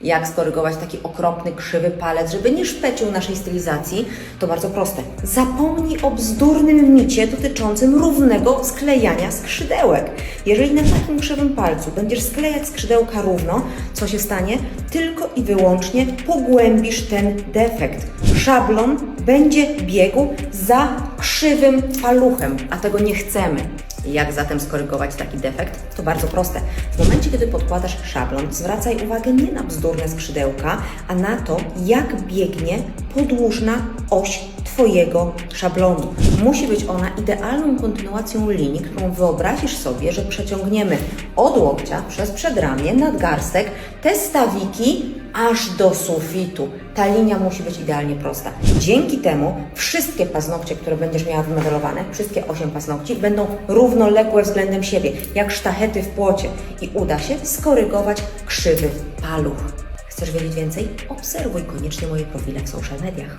Jak skorygować taki okropny, krzywy palec, żeby nie szpecił naszej stylizacji? To bardzo proste. Zapomnij o bzdurnym micie dotyczącym równego sklejania skrzydełek. Jeżeli na takim krzywym palcu będziesz sklejać skrzydełka równo, co się stanie? Tylko i wyłącznie pogłębisz ten defekt. Szablon będzie biegł za krzywym paluchem, a tego nie chcemy. Jak zatem skorygować taki defekt? To bardzo proste. W momencie, kiedy podkładasz szablon, zwracaj uwagę nie na bzdurne skrzydełka, a na to, jak biegnie podłużna oś Twojego szablonu. Musi być ona idealną kontynuacją linii, którą wyobrazisz sobie, że przeciągniemy od łokcia przez przedramię, nadgarstek, te stawiki aż do sufitu. Ta linia musi być idealnie prosta. Dzięki temu wszystkie paznokcie, które będziesz miała wymodelowane, wszystkie 8 paznokci, będą równoległe względem siebie, jak sztachety w płocie i uda się skorygować krzywy paluch. Chcesz wiedzieć więcej? Obserwuj koniecznie moje profile w social mediach.